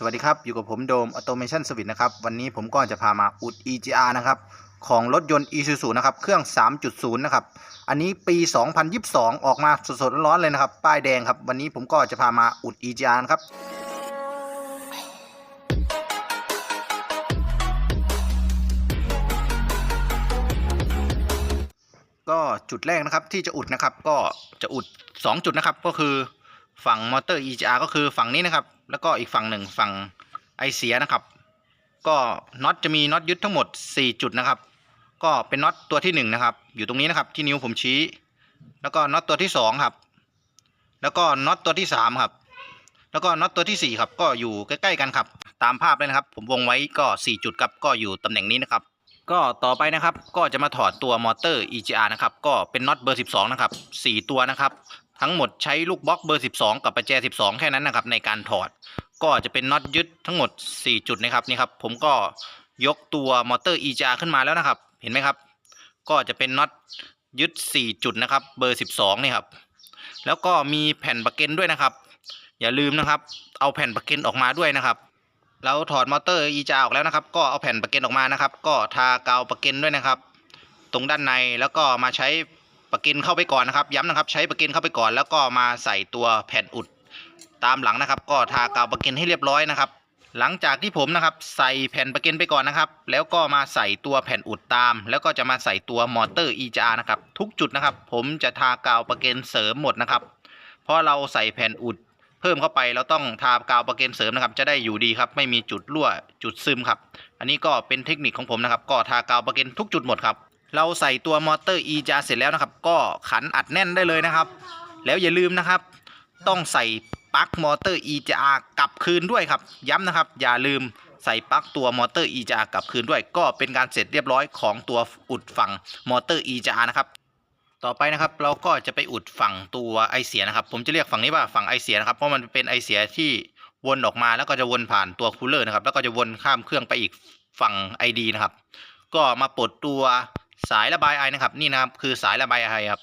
สวัสดีครับ อยู่กับผมโดมอ u โตเมชันสวิตนะครับ วันนี้ผมก็จะพามาอุด EGR นะครับ ของรถยนต์ Isuzu นะครับ เครื่อง 3.0 นะครับ อันนี้ปี 2022 ออกมาสดๆ ร้อนๆ เลยนะครับ ป้ายแดงครับ วันนี้ผมก็จะพามาอุด EGR นะครับก็จุดแรกนะครับที่จะอุดนะครับก็จะอุด 2 จุดนะครับก็คือ ฝั่งมอเตอร์ EGR ก็คือฝั่งนี้นะครับ แล้วก็อีกฝั่งหนึ่งฝั่งไอเสียนะครับ ก็น็อตจะมีน็อตยึดทั้งหมด 4 จุดนะครับ ก็เป็นน็อตตัวที่1นะครับ อยู่ตรงนี้นะครับที่นิ้วผมชี้ แล้วก็น็อตตัวที่2ครับ แล้วก็น็อตตัวที่3ครับ แล้วก็น็อตตัวทีสี่4ครับ ก็อยู่ใกล้ๆกันครับ ตามภาพเลยนะครับ ผมวงไว้ก็ 4 จุดครับ ก็อยู่ตำแหน่งนี้นะครับ ก็ต่อไปนะครับ ก็จะมาถอดตัวมอเตอร์ EGR นะครับ ก็เป็นน็อตเบอร์ 12 นะครับ 4 ตัวนะครับ ทั้งหมดใช้ลูกบล็อกเบอร์ 12 กับประแจ 12 แค่นั้นนะครับในการถอด ก็จะเป็นน็อตยึดทั้งหมด 4 จุดนะครับนี่ครับผมก็ยกตัวมอเตอร์ EGR ขึ้นมาแล้วนะครับเห็นไหมครับ ก็จะเป็นน็อตยึด 4 จุดนะครับเบอร์ 12 นี่ครับแล้วก็มีแผ่นประเกันด้วยนะครับ อย่าลืมนะครับเอาแผ่นประเกันออกมาด้วยนะครับเราถอดมอเตอร์ EGR ออกแล้วนะครับ ก็เอาแผ่นประเกันออกมานะครับ ก็ทากาวประเกันด้วยนะครับ ตรงด้านในแล้วก็มาใช้ ประเกันเข้าไปก่อนนะครับ ย้ำนะครับ ใช้ประเกันเข้าไปก่อน แล้วก็มาใส่ตัวแผ่นอุดตามหลังนะครับ ก็ทากาวประเกันให้เรียบร้อยนะครับ หลังจากที่ผมนะครับ ใส่แผ่นประเกันไปก่อนนะครับ แล้วก็มาใส่ตัวแผ่นอุดตาม แล้วก็จะมาใส่ตัวมอเตอร์ EGR นะครับ ทุกจุดนะครับ ผมจะทากาวประเกันเสริมหมดนะครับ เพราะเราใส่แผ่นอุดเพิ่มเข้าไปเราต้องทากาวประเกันเสริมนะครับ จะได้อยู่ดีครับ ไม่มีจุดรั่วจุดซึมครับ อันนี้ก็เป็นเทคนิคของผมนะครับ ก็ทากาวประเกันทุกจุดหมดครับ เราใส่ตัวมอเตอร์ e j a เสร็จแล้วนะครับ ก็ขันอัดแน่นได้เลยนะครับ แล้วอย่าลืมนะครับ ต้องใส่ปลั๊กมอเตอร์ e j a กลับคืนด้วยครับ ย้ำนะครับ อย่าลืมใส่ปลั๊กตัวมอเตอร์ e j a กลับคืนด้วย ก็เป็นการเสร็จเรียบร้อยของตัวอุดฝั่งมอเตอร์ e j a นะครับ ต่อไปนะครับเราก็จะไปอุดฝั่งตัวไอเสียนะครับ ผมจะเรียกฝั่งนี้ว่าฝั่งไอเสียนะครับ เพราะมันเป็นไอเสียที่วนออกมาแล้วก็จะวนผ่านตัวคูลเลอร์นะครับ แล้วก็จะวนข้ามเครื่องไปอีกฝั่ง ID นะครับ ก็มาปลดตัว สายระบายไอนะครับ นี่นะครับคือสายระบายไอครับ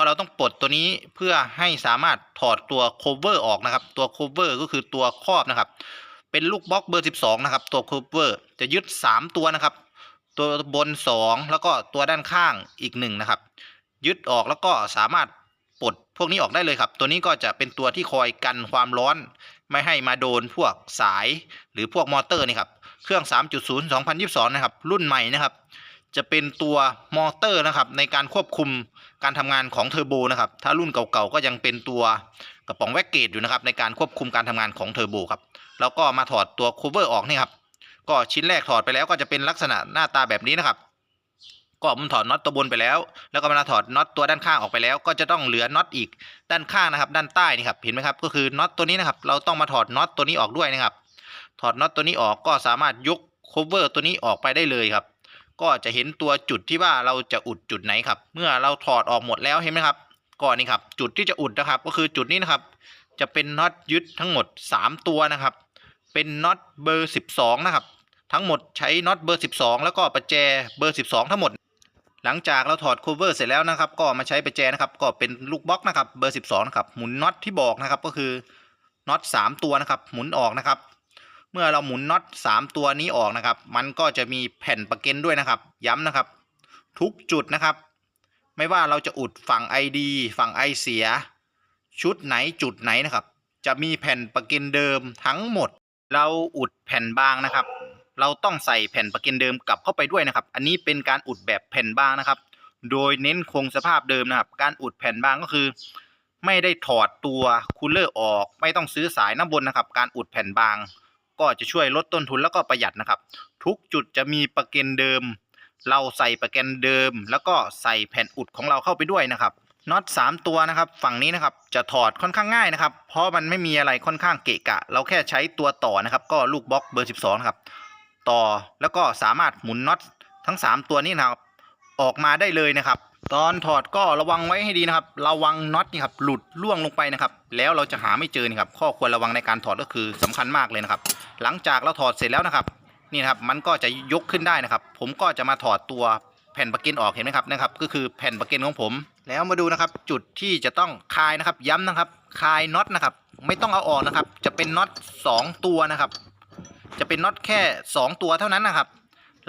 พราะเราต้องปลดตัวนี้เพื่อให้สามารถถอดตัว cover ออกนะครับ ตัว cover ก็คือตัวครอบนะครับ เป็นลูกบล็อกเบอร์ 12 นะครับ ตัว cover จะยึด 3 ตัวนะครับ ตัวบน 2 แล้วก็ตัวด้านข้างอีก1นะครับ ยึดออกแล้วก็สามารถปลดพวกนี้ออกได้เลยครับ ตัวนี้ก็จะเป็นตัวที่คอยกันความร้อน ไม่ให้มาโดนพวกสายหรือพวกมอเตอร์นี่ครับ เครื่อง 3.0 2022 นะครับ รุ่นใหม่นะครับ จะเป็นตัวมอเตอร์นะครับในการควบคุมการทำงานของเทอร์โบนะครับถ้ารุ่นเก่าๆก็ยังเป็นตัวกระป๋องแวกเกตอยู่นะครับในการควบคุมการทำงานของเทอร์โบครับแล้วก็มาถอดตัวคูเวอร์ออกนี่ครับก็ชิ้นแรกถอดไปแล้วก็จะเป็นลักษณะหน้าตาแบบนี้นะครับ ก็มันถอดน็อตตัวบนไปแล้ว แล้วก็มาถอดน็อตตัวด้านข้างออกไปแล้ว ก็จะต้องเหลือน็อตอีกด้านข้างนะครับ ด้านใต้นี่ครับเห็นไหมครับก็คือน็อตตัวนี้นะครับ เราต้องมาถอดน็อตตัวนี้ออกด้วยนะครับ ถอดน็อตตัวนี้ออกก็สามารถยก cover ตัวนี้ออกไปได้เลยครับ ก็จะเห็นตัวจุดที่ว่าเราจะอุดจุดไหนครับ เมื่อเราถอดออกหมดแล้วเห็นไหมครับก่อนนี่ครับ จุดที่จะอุดนะครับ ก็คือจุดนี้นะครับ จะเป็นน็อตยึดทั้งหมด 3 ตัวนะครับ เป็นน็อตเบอร์ 12 นะครับ ทั้งหมดใช้น็อตเบอร์ 12 แล้วก็ประแจเบอร์ 12 ทั้งหมด หลังจากเราถอด cover เสร็จแล้วนะครับ ก็มาใช้ประแจนะครับ ก็เป็นลูกบล็อกนะครับ เบอร์ 12 นะครับ หมุนน็อตที่บอกนะครับ ก็คือน็อต3ตัวนะครับ หมุนออกนะครับ เมื่อเราหมุนน็อต3ตัวนี้ออกนะครับ มันก็จะมีแผ่นประเกันด้วยนะครับ ย้ำนะครับ ทุกจุดนะครับ ไม่ว่าเราจะอุดฝั่ง ID ฝั่งไอเสีย ชุดไหนจุดไหนนะครับ จะมีแผ่นประเกันเดิมทั้งหมด เราอุดแผ่นบางนะครับ เราต้องใส่แผ่นประเกันเดิมกลับเข้าไปด้วยนะครับ อันนี้เป็นการอุดแบบแผ่นบางนะครับ โดยเน้นคงสภาพเดิมนะครับ การอุดแผ่นบางก็คือไม่ได้ถอดตัวคูลเลอร์ออก ไม่ต้องซื้อสายน้ำบนนะครับ การอุดแผ่นบาง ก็จะช่วยลดต้นทุนแล้วก็ประหยัดนะครับ ทุกจุดจะมีประเกันเดิม เราใส่ประเกันเดิม แล้วก็ใส่แผ่นอุดของเราเข้าไปด้วยนะครับน็อต3ตัวนะครับฝั่งนี้นะครับจะถอดค่อนข้างง่ายนะครับ เพราะมันไม่มีอะไรค่อนข้างเกะกะ เราแค่ใช้ตัวต่อนะครับ ก็ลูกบล็อกเบอร์12นะครับต่อแล้วก็สามารถหมุนน็อตทั้ง 3 ตัวนี้นะครับออกมาได้เลยนะครับ ตอนถอดก็ระวังไว้ให้ดีนะครับ ระวังน็อตนี่ครับหลุดล่วงลงไปนะครับ แล้วเราจะหาไม่เจอนี่ครับ ข้อควรระวังในการถอดก็คือสำคัญมากเลยนะครับ หลังจากเราถอดเสร็จแล้วนะครับ นี่นะครับมันก็จะยกขึ้นได้นะครับ ผมก็จะมาถอดตัวแผ่นประเกันออกเห็นไหมครับนะครับ ก็คือแผ่นประเกันของผม แล้วมาดูนะครับ จุดที่จะต้องคลายนะครับ ย้ำนะครับคลายน็อตนะครับ ไม่ต้องเอาออกนะครับ จะเป็นน็อต2ตัวนะครับ จะเป็นน็อตแค่ 2 ตัวเท่านั้นนะครับ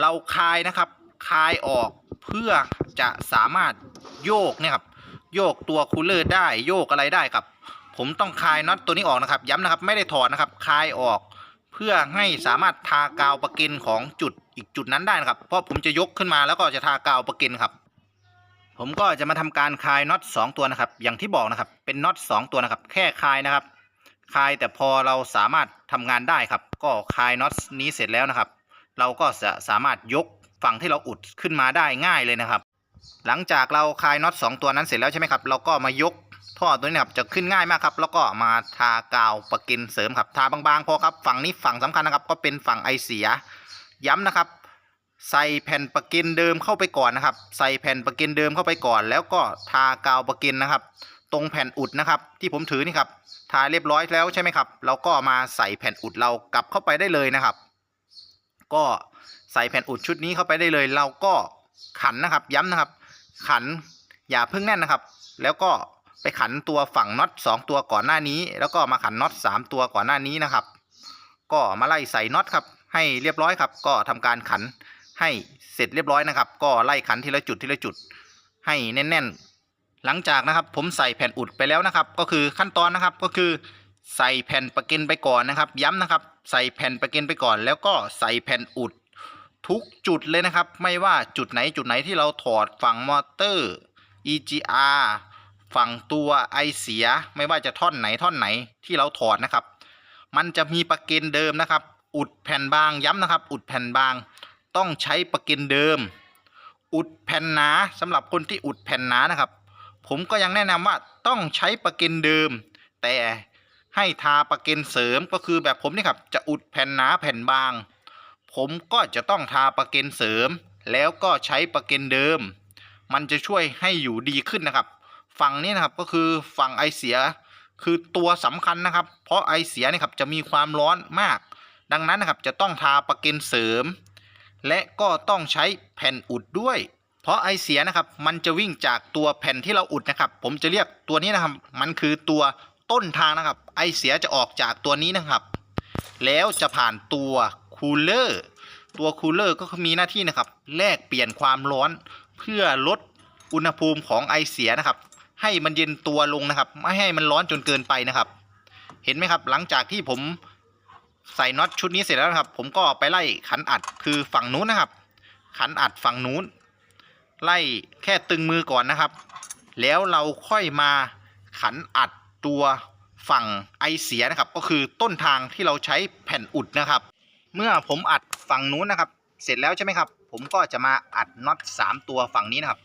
เราคลายนะครับคลายออกเพื่อ จะสามารถโยกเนี่ยครับโยกตัวคูลเลอร์ได้โยกอะไรได้ครับ ผมต้องคลายน็อตตัวนี้ออกนะครับ ย้ำนะครับไม่ได้ถอดนะครับคลายออกเพื่อให้สามารถทากาวประกินของจุดอีกจุดนั้นได้นะครับ เพราะผมจะยกขึ้นมาแล้วก็จะทากาวประกินครับ ผมก็จะมาทำการคลายน็อต2ตัวนะครับ อย่างที่บอกนะครับ เป็นน็อต2ตัวนะครับ แค่คลายนะครับคลายแต่พอเราสามารถทำงานได้ครับ ก็คลายน็อตนี้เสร็จแล้วนะครับ เราก็จะสามารถยกฝั่งที่เราอุดขึ้นมาได้ง่ายเลยนะครับ หลังจากเราคลายน็อต2ตัวนั้นเสร็จแล้วใช่ไหมครับ เราก็มายกท่อตัวนี้ครับจะขึ้นง่ายมากครับ แล้วก็มาทากาวประกินเสริมครับ ทาบางๆพอครับ ฝั่งนี้ฝั่งสำคัญนะครับ ก็เป็นฝั่งไอเสีย ย้ำนะครับ ใส่แผ่นประกินเดิมเข้าไปก่อนนะครับ ใส่แผ่นประกินเดิมเข้าไปก่อน แล้วก็ทากาวประกินนะครับ ตรงแผ่นอุดนะครับ ที่ผมถือนี่ครับ ทาเรียบร้อยแล้วใช่ไหมครับ เราก็มาใส่แผ่นอุดเรากลับเข้าไปได้เลยนะครับ ก็ใส่แผ่นอุดชุดนี้เข้าไปได้เลย เราก็ ขันนะครับ ย้ำนะครับ ขันอย่าเพิ่งแน่นนะครับ แล้วก็ไปขันตัวฝั่งน็อต2ตัวก่อนหน้านี้ แล้วก็มาขันน็อต3ตัวก่อนหน้านี้นะครับ ก็มาไล่ใส่น็อตครับ ให้เรียบร้อยครับ ก็ทำการขันให้เสร็จเรียบร้อยนะครับ ก็ไล่ขันทีละจุดทีละจุด ให้แน่นๆ หลังจากนะครับ ผมใส่แผ่นอุดไปแล้วนะครับ ก็คือขั้นตอนนะครับก็คือใส่แผ่นประกินไปก่อนนะครับ ย้ำนะครับ ใส่แผ่นประกินไปก่อน แล้วก็ใส่แผ่นอุด ทุกจุดเลยนะครับ ไม่ว่าจุดไหนจุดไหนที่เราถอดฝั่งมอเตอร์ EGR ฝั่งตัวไอเสีย ไม่ว่าจะท่อนไหนท่อนไหนที่เราถอดนะครับ มันจะมีประกินเดิมนะครับ อุดแผ่นบางย้ำนะครับ อุดแผ่นบาง ต้องใช้ประกินเดิม อุดแผ่นหนาสำหรับคนที่อุดแผ่นหนานะครับ ผมก็ยังแนะนำว่าต้องใช้ประกินเดิม แต่ให้ทาประกินเสริมก็คือแบบผมนี่ครับจะอุดแผ่นหนาแผ่นบาง ผมก็จะต้องทาประเกินเสริม แล้วก็ใช้ประเกินเดิม มันจะช่วยให้อยู่ดีขึ้นนะครับ ฝั่งนี้นะครับก็คือฝั่งไอเสีย คือตัวสำคัญนะครับ เพราะไอเสียนี่ครับจะมีความร้อนมาก ดังนั้นนะครับจะต้องทาประเกินเสริม และก็ต้องใช้แผ่นอุดด้วย เพราะไอเสียนะครับมันจะวิ่งจากตัวแผ่นที่เราอุดนะครับ ผมจะเรียกตัวนี้นะครับ มันคือตัวต้นทางนะครับ ไอเสียจะออกจากตัวนี้นะครับ แล้วจะผ่านตัว คูลเลอร์ตัวคูลเลอร์ก็มีหน้าที่นะครับแลกเปลี่ยนความร้อนเพื่อลดอุณหภูมิของไอเสียนะครับ ให้มันเย็นตัวลงนะครับ ไม่ให้มันร้อนจนเกินไปนะครับ เห็นไหมครับ หลังจากที่ผมใส่น็อตชุดนี้เสร็จแล้วนะครับ ผมก็ไปไล่ขันอัดคือฝั่งนู้นนะครับ ขันอัดฝั่งนู้น ไล่แค่ตึงมือก่อนนะครับ แล้วเราค่อยมาขันอัดตัวฝั่งไอเสียนะครับ ก็คือต้นทางที่เราใช้แผ่นอุดนะครับ เมื่อผมอัดฝั่งนู้นนะครับ เสร็จแล้วใช่ไหมครับ ผมก็จะมาอัดน็อต3ตัวฝั่งนี้นะครับ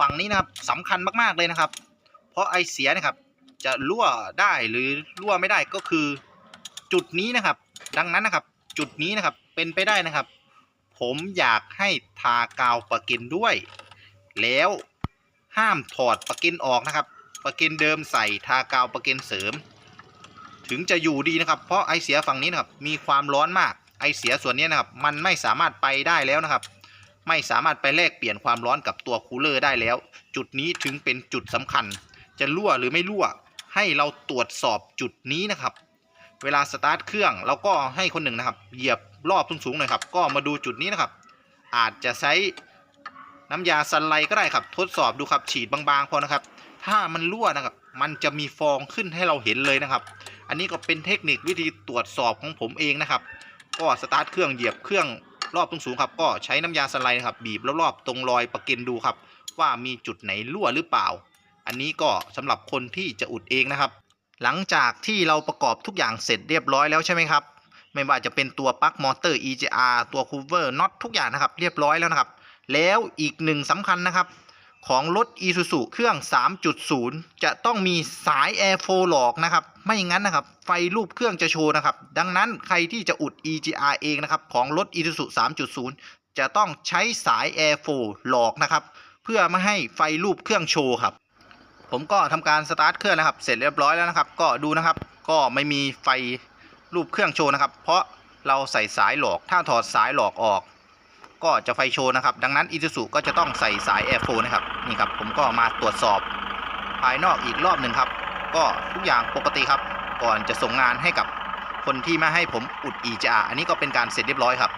ฝั่งนี้นะครับสำคัญมากๆเลยนะครับ เพราะไอเสียนะครับ จะรั่วได้หรือรั่วไม่ได้ก็คือจุดนี้นะครับ ดังนั้นนะครับ จุดนี้นะครับเป็นไปได้นะครับ ผมอยากให้ทากาวประกินด้วย แล้วห้ามถอดประกินออกนะครับประกินเดิมใส่ทากาวประกินเสริม ถึงจะอยู่ดีนะครับ เพราะไอเสียฝั่งนี้นะครับมีความร้อนมาก ไอเสียส่วนนี้นะครับมันไม่สามารถไปได้แล้วนะครับ ไม่สามารถไปแลกเปลี่ยนความร้อนกับตัวคูลเลอร์ได้แล้ว จุดนี้ถึงเป็นจุดสำคัญ จะรั่วหรือไม่รั่ว ให้เราตรวจสอบจุดนี้นะครับ เวลาสตาร์ทเครื่องเราก็ให้คนหนึ่งนะครับ เหยียบรอบสูงๆหน่อยครับ ก็มาดูจุดนี้นะครับ อาจจะใช้น้ำยาสไลด์ก็ได้ครับ ทดสอบดูครับฉีดบางๆพอนะครับ ถ้ามันรั่วนะครับ มันจะมีฟองขึ้นให้เราเห็นเลยนะครับ อันนี้ก็เป็นเทคนิควิธีตรวจสอบของผมเองนะครับ ก็สตาร์ทเครื่องเหยียบเครื่องรอบตรงสูงครับ ก็ใช้น้ำยาสไลด์นะครับ บีบรอบๆตรงรอยประกินดูครับ ว่ามีจุดไหนรั่วหรือเปล่า อันนี้ก็สำหรับคนที่จะอุดเองนะครับ หลังจากที่เราประกอบทุกอย่างเสร็จเรียบร้อยแล้วใช่ไหมครับ ไม่ว่าจะเป็นตัวปลั๊กมอเตอร์ EGR ตัวคูเวอร์น็อตทุกอย่างนะครับ เรียบร้อยแล้วนะครับ แล้วอีกหนึ่งสำคัญนะครับ ของรถ Isuzu เครื่อง 3.0 จะต้องมีสาย Air Flow หลอกนะครับ ไม่งั้นนะครับ ไฟรูปเครื่องจะโชว์นะครับ ดังนั้นใครที่จะอุด EGR เองนะครับ ของรถ Isuzu 3.0 จะต้องใช้สาย Air Flow หลอกนะครับ เพื่อไม่ให้ไฟรูปเครื่องโชว์ครับ ผมก็ทำการสตาร์ทเครื่องนะครับ เสร็จเรียบร้อยแล้วนะครับ ก็ดูนะครับ ก็ไม่มีไฟรูปเครื่องโชว์นะครับ เพราะเราใส่สายหลอก ถ้าถอดสายหลอกออก ก็จะไฟโชว์นะครับ ดังนั้นอิซูซุก็จะต้องใส่สาย a i r f o นะครับนี่ครับผมก็มาตรวจสอบ ภายนอกอีกรอบหนึ่งครับ ก็ทุกอย่างปกติครับ ก่อนจะส่งงานให้กับคนที่มาให้ผมอุด EGR อันนี้ก็เป็นการเสร็จเรียบร้อยครับ